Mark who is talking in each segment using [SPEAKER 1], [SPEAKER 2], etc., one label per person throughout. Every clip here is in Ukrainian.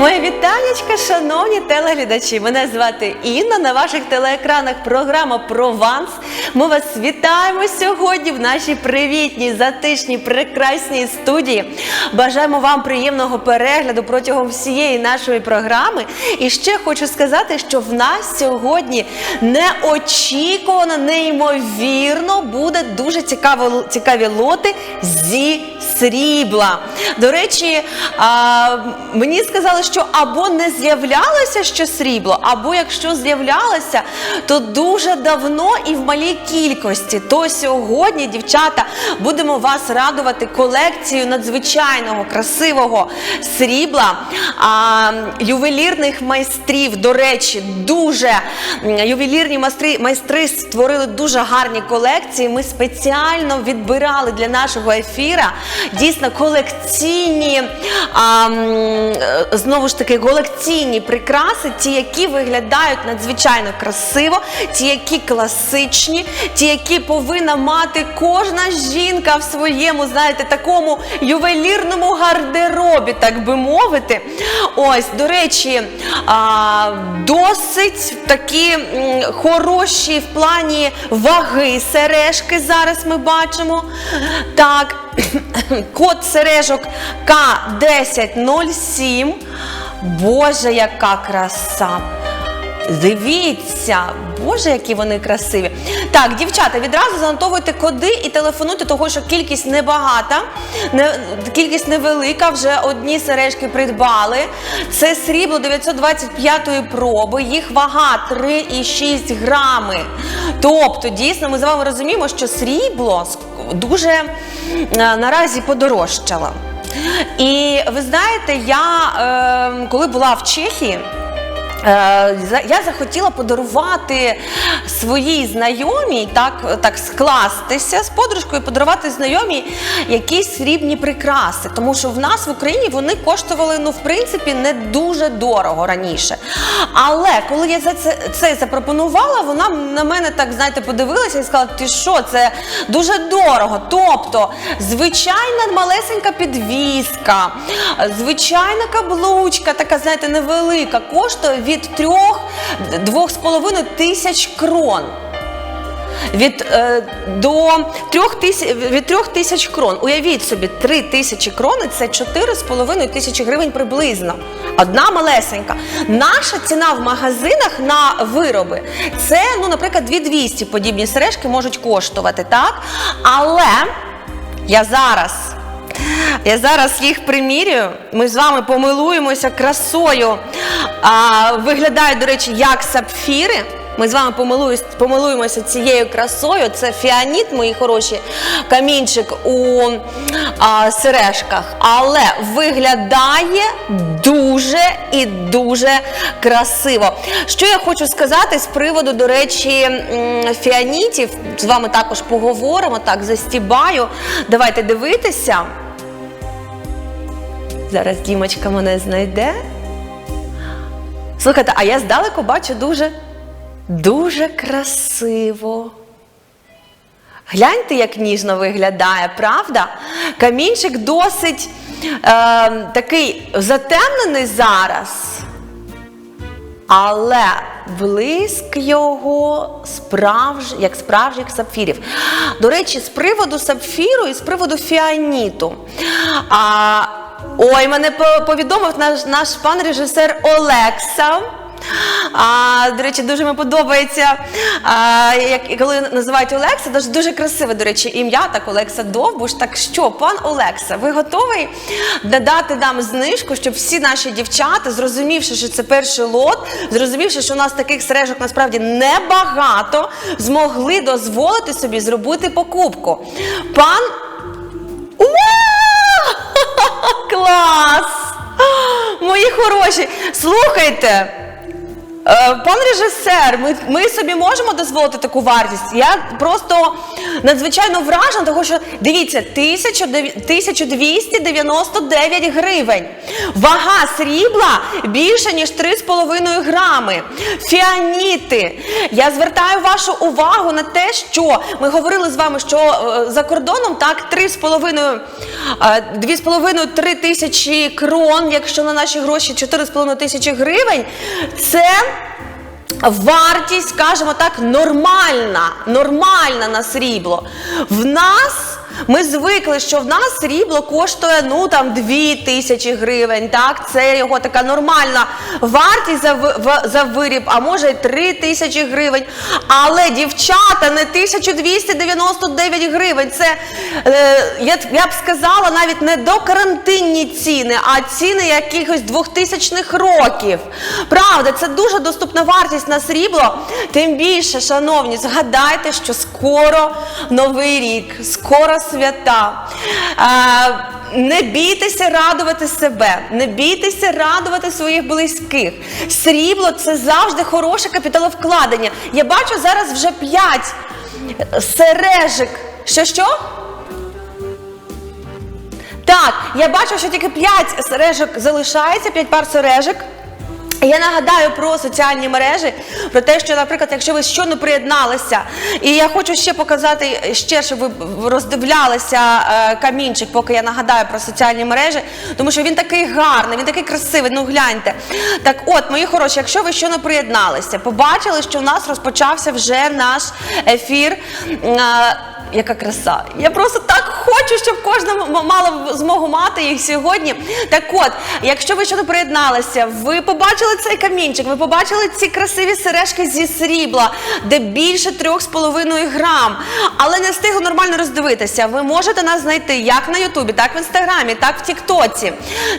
[SPEAKER 1] Моє вітанечка, шановні телеглядачі. Мене звати Інна. На ваших телеекранах програма Прованс. Ми вас вітаємо сьогодні в нашій привітній, затишній, прекрасній студії. Бажаємо вам приємного перегляду протягом всієї нашої програми. І ще хочу сказати, що в нас сьогодні неочікувано, неймовірно буде дуже цікаво, цікаві лоти зі срібла. До речі, а, мені сказали, що або не з'являлося ще срібло, або якщо з'являлося, то дуже давно і в малій кількості. То сьогодні, дівчата, будемо вас радувати колекцією надзвичайного красивого срібла, а, ювелірних майстрів. До речі, дуже ювелірні майстри, майстри створили дуже гарні колекції. Ми спеціально відбирали для нашого ефіра дійсно колекційні, а, е, знову ж таки, колекційні прикраси, ті, які виглядають надзвичайно красиво, ті, які класичні, ті, які повинна мати кожна жінка в своєму, знаєте, такому ювелірному гардеробі, так би мовити. Ось, до речі, досить такі хороші в плані ваги сережки зараз ми бачимо. Так, код сережок К1007. Боже, яка краса! Дивіться, боже, які вони красиві. Так, дівчата, відразу занотовуйте коди і телефонуйте, того що кількість небагата, не, кількість невелика, вже одні сережки придбали. Це срібло 925-ї проби, їх вага 3,6 грами. Тобто, дійсно, ми з вами розуміємо, що срібло дуже е, наразі подорожчало. І ви знаєте, я е, коли була в Чехії. Е, Я захотіла подарувати своїй знайомій, так, так скластися з подружкою, подарувати знайомій якісь срібні прикраси. Тому що в нас в Україні вони коштували, ну, в принципі, не дуже дорого раніше. Але коли я за це, це запропонувала, вона на мене так, знаєте, подивилася і сказала: ти що, це дуже дорого. Тобто, звичайна малесенька підвіска, звичайна каблучка, така, знаєте, невелика, коштує від 3-2,5 тисяч крон. Від, е, до 3 тисяч, від 3 тисяч крон. Уявіть собі, 3 тисячі крони це 4,5 тисячі гривень приблизно. Одна малесенька. Наша ціна в магазинах на вироби це, ну, наприклад, 2200 подібні сережки можуть коштувати, так? Але я зараз. Я зараз їх примірюю. Ми з вами помилуємося красою. А, виглядають, до речі, як сапфіри. Ми з вами помилуємося, цією красою. Це фіаніт, мої хороші, камінчик у а, сережках. Але виглядає дуже і дуже красиво. Що я хочу сказати з приводу, до речі, фіанітів. З вами також поговоримо. Так, застібаю. Давайте дивитися. Зараз Дімочка мене знайде. Слухайте, а я здалеку бачу дуже, дуже красиво. Гляньте, як ніжно виглядає, правда? Камінчик досить е, такий затемнений зараз. Але блиск його справж... як справжніх сапфірів. До речі, з приводу сапфіру і з приводу фіаніту. А, ой, мене повідомив наш, наш пан режисер Олекса. А, до речі, дуже мені подобається, а, як, коли називають Олекса, дуже, дуже красиве, до речі, ім'я, так Олекса Довбуш. Так що, пан Олекса, ви готовий додати нам знижку, щоб всі наші дівчата, зрозумівши, що це перший лот, зрозумівши, що у нас таких сережок насправді небагато, змогли дозволити собі зробити покупку. Пан! Клас! Мої хороші! Слухайте! Е, Пан режисер, ми, ми собі можемо дозволити таку вартість. Я просто надзвичайно вражена, тому що дивіться, 1299 гривень. Вага срібла більше, ніж 3,5 грами. Фіаніти. Я звертаю вашу увагу на те, що ми говорили з вами, що е, за кордоном так 3,5 е, 2,5-3 тисячі крон, якщо на наші гроші 4,5 тисячі гривень. Це вартість, скажімо так, нормальна, нормальна на срібло. В нас ми звикли, що в нас срібло коштує ну там 2 тисячі гривень. Так, це його така нормальна вартість за, в- за виріб, а може й 3 тисячі гривень. Але дівчата не 1299 гривень. Це е, я, я б сказала навіть не до карантинні ціни, а ціни якихось 2000-х років. Правда, це дуже доступна вартість на срібло. Тим більше, шановні, згадайте, що скоро новий рік, скоро свята. Не бійтеся радувати себе, не бійтеся радувати своїх близьких. Срібло це завжди хороше капіталовкладення. Я бачу зараз вже 5 сережик. Що що? Так, я бачу, що тільки 5 сережок залишається, 5 пар сережок. Я нагадаю про соціальні мережі, про те, що, наприклад, якщо ви щойно приєдналися, і я хочу ще показати ще, щоб ви роздивлялися е, камінчик, поки я нагадаю про соціальні мережі, тому що він такий гарний, він такий красивий. Ну гляньте. Так, от, мої хороші, якщо ви щойно приєдналися, побачили, що в нас розпочався вже наш ефір. Е, яка краса. Я просто так хочу, щоб кожна мала змогу мати їх сьогодні. Так от, якщо ви щойно приєдналися, ви побачили цей камінчик, ви побачили ці красиві сережки зі срібла, де більше 3,5 грам, але не встигли нормально роздивитися. Ви можете нас знайти як на Ютубі, так в інстаграмі, так в Тіктоці.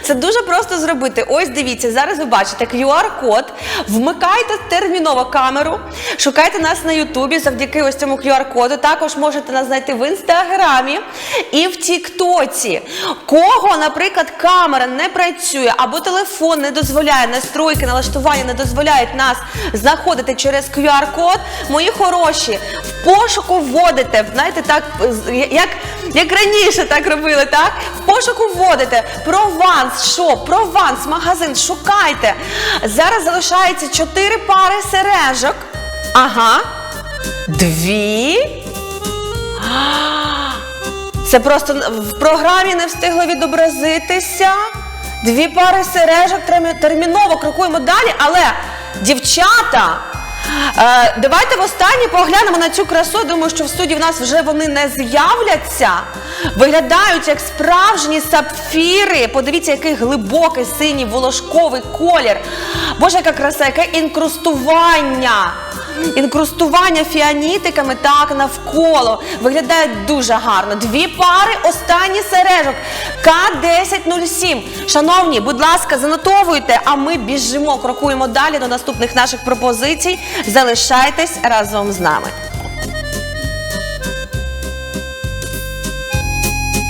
[SPEAKER 1] Це дуже просто зробити. Ось дивіться, зараз ви бачите QR-код, вмикайте терміново камеру, шукайте нас на Ютубі завдяки ось цьому QR-коду. Також можете нас знайти в інстаграмі і в Тіктоці. Кого, наприклад, камера не працює або телефон не дозволяє, настройки, налаштування не дозволяють нас знаходити через QR-код, мої хороші, в пошуку вводите, знаєте, так, як, як раніше так робили, так? В пошуку вводите Прованс, шоп, Прованс, магазин, шукайте. Зараз залишається 4 пари сережок. Ага. Дві. Це просто в програмі не встигло відобразитися. Дві пари сережок терміново крокуємо далі, але дівчата. Е, давайте востаннє поглянемо на цю красу. Думаю, що в студії в нас вже вони не з'являться. Виглядають як справжні сапфіри. Подивіться, який глибокий синій волошковий колір. Боже, яка краса, яке інкрустування. Інкрустування фіанітиками так навколо виглядає дуже гарно. Дві пари останні сережок К1007. Шановні, будь ласка, занотовуйте, а ми біжимо, крокуємо далі до наступних наших пропозицій. Залишайтесь разом з нами.